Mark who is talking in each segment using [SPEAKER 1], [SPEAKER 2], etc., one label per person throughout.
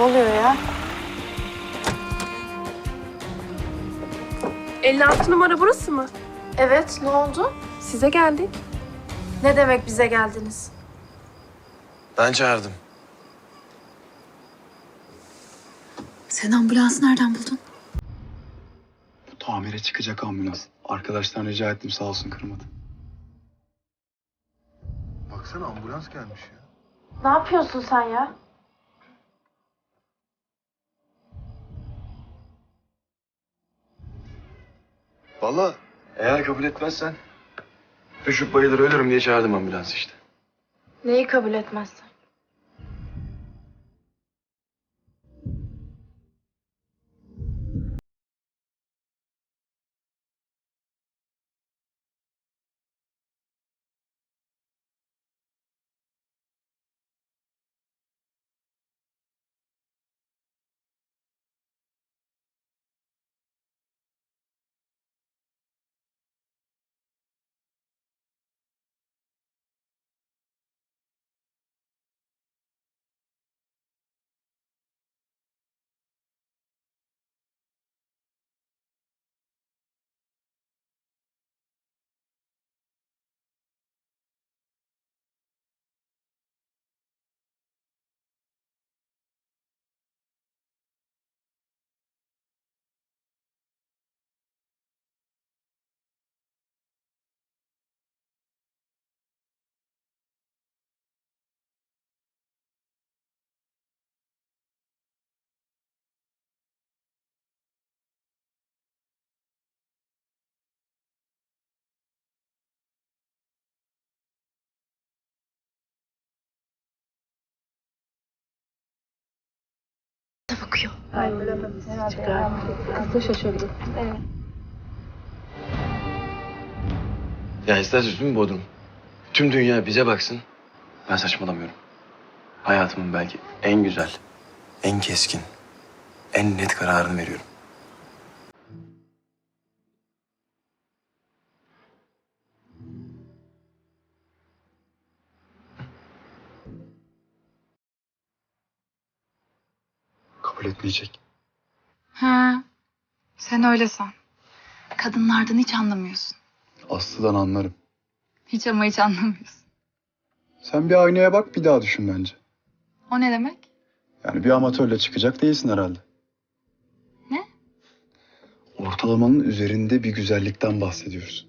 [SPEAKER 1] oluyor ya?
[SPEAKER 2] 56 numara burası mı?
[SPEAKER 1] Evet, ne oldu?
[SPEAKER 2] Size geldik.
[SPEAKER 1] Ne demek bize geldiniz?
[SPEAKER 3] Ben çağırdım.
[SPEAKER 4] Sen ambulansı nereden buldun?
[SPEAKER 5] Bu tamire çıkacak ambulans. Arkadaştan rica ettim sağ olsun kırmadı.
[SPEAKER 6] Baksana ambulans gelmiş ya.
[SPEAKER 1] Ne yapıyorsun sen ya?
[SPEAKER 3] Vallahi eğer kabul etmezsen düşüp bayılır ölürüm diye çağırdım ambulans işte.
[SPEAKER 1] Neyi kabul etmezsen?
[SPEAKER 4] Bakıyor.
[SPEAKER 3] Ya isterseniz değil mi Bodrum? Tüm dünya bize baksın. Ben saçmalamıyorum. Hayatımın belki en güzel, en keskin, en net kararını veriyorum.
[SPEAKER 5] Kabul etmeyecek.
[SPEAKER 4] Ha. Sen öyle san. Kadınlardan hiç anlamıyorsun.
[SPEAKER 5] Aslı'dan anlarım.
[SPEAKER 4] Hiç ama hiç anlamıyorsun.
[SPEAKER 5] Sen bir aynaya bak bir daha düşün bence.
[SPEAKER 4] O ne demek?
[SPEAKER 5] Yani bir amatörle çıkacak değilsin herhalde.
[SPEAKER 4] Ne?
[SPEAKER 5] Ortalamanın üzerinde bir güzellikten bahsediyoruz.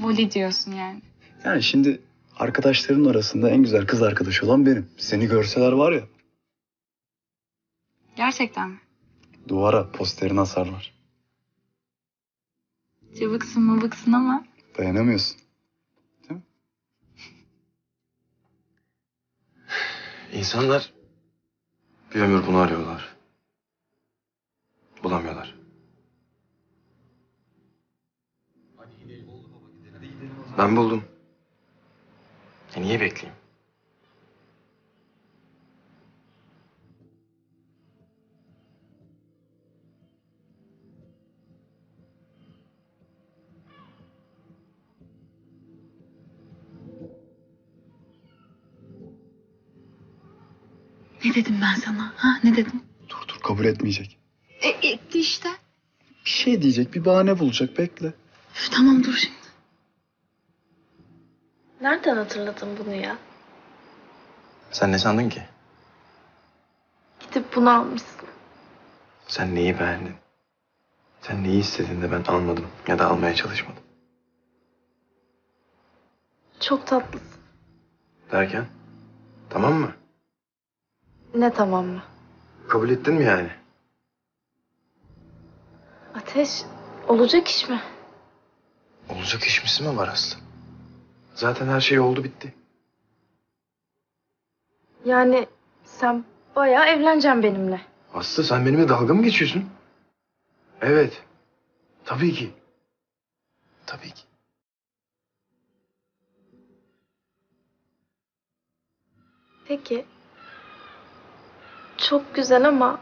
[SPEAKER 4] Voli diyorsun yani.
[SPEAKER 5] Yani şimdi arkadaşların arasında en güzel kız arkadaşı olan benim. Seni görseler var ya
[SPEAKER 4] Gerçekten mi?
[SPEAKER 5] duvara posterini asarlar.
[SPEAKER 4] Cıvıksın mıvıksın ama
[SPEAKER 5] Dayanamıyorsun.
[SPEAKER 3] İnsanlar bir ömür bunu arıyorlar. Bulamıyorlar. Ben buldum. E niye bekleyeyim?
[SPEAKER 4] Ne dedim ben sana? Ha ne dedim?
[SPEAKER 5] Dur dur kabul etmeyecek.
[SPEAKER 4] E, etti işte.
[SPEAKER 5] Bir şey diyecek bir bahane bulacak bekle.
[SPEAKER 4] Üf, tamam dur şimdi.
[SPEAKER 1] Nereden hatırladın bunu ya?
[SPEAKER 3] Sen ne sandın ki?
[SPEAKER 1] Gidip bunu almışsın.
[SPEAKER 3] Sen neyi beğendin? Sen neyi istedin de ben almadım ya da almaya çalışmadım.
[SPEAKER 1] Çok tatlısın.
[SPEAKER 3] Derken? Tamam mı?
[SPEAKER 1] Ne tamam mı?
[SPEAKER 3] Kabul ettin mi yani?
[SPEAKER 1] Ateş, olacak iş mi?
[SPEAKER 3] Olacak işmisi mi var Aslı? Zaten her şey oldu bitti.
[SPEAKER 1] Yani sen bayağı evleneceksin benimle.
[SPEAKER 3] Aslı sen benimle dalga mı geçiyorsun? Evet. Tabii ki. Tabii ki.
[SPEAKER 1] Peki. Çok güzel ama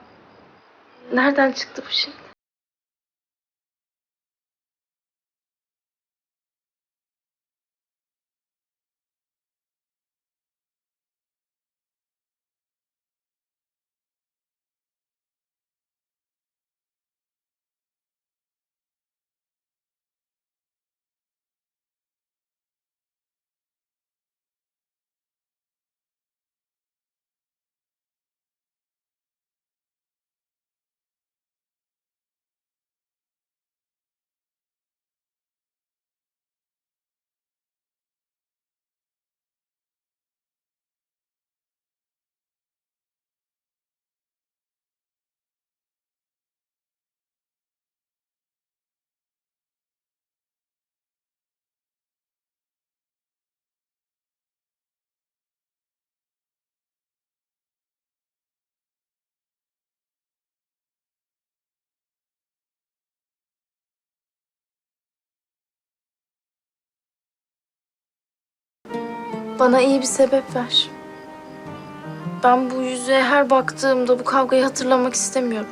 [SPEAKER 1] nereden çıktı bu şimdi? Bana iyi bir sebep ver. Ben bu yüzüğe her baktığımda bu kavgayı hatırlamak istemiyorum.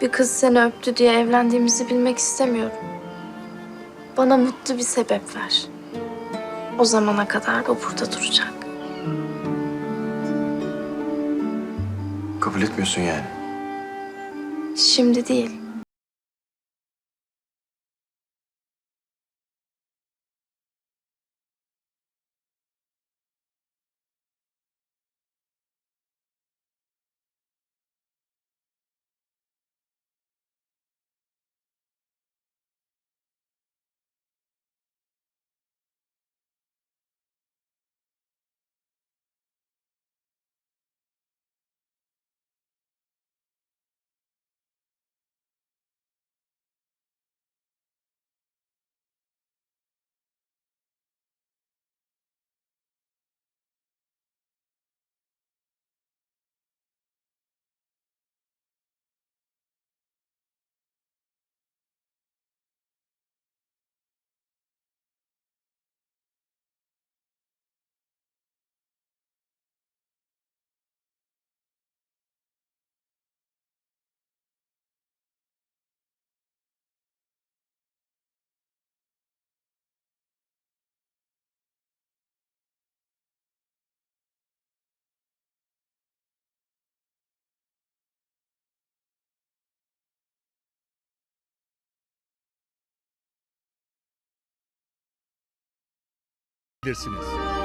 [SPEAKER 1] Bir kız seni öptü diye evlendiğimizi bilmek istemiyorum. Bana mutlu bir sebep ver. O zamana kadar o burada duracak.
[SPEAKER 3] Kabul etmiyorsun yani.
[SPEAKER 1] Şimdi değil.
[SPEAKER 7] Bilirsiniz.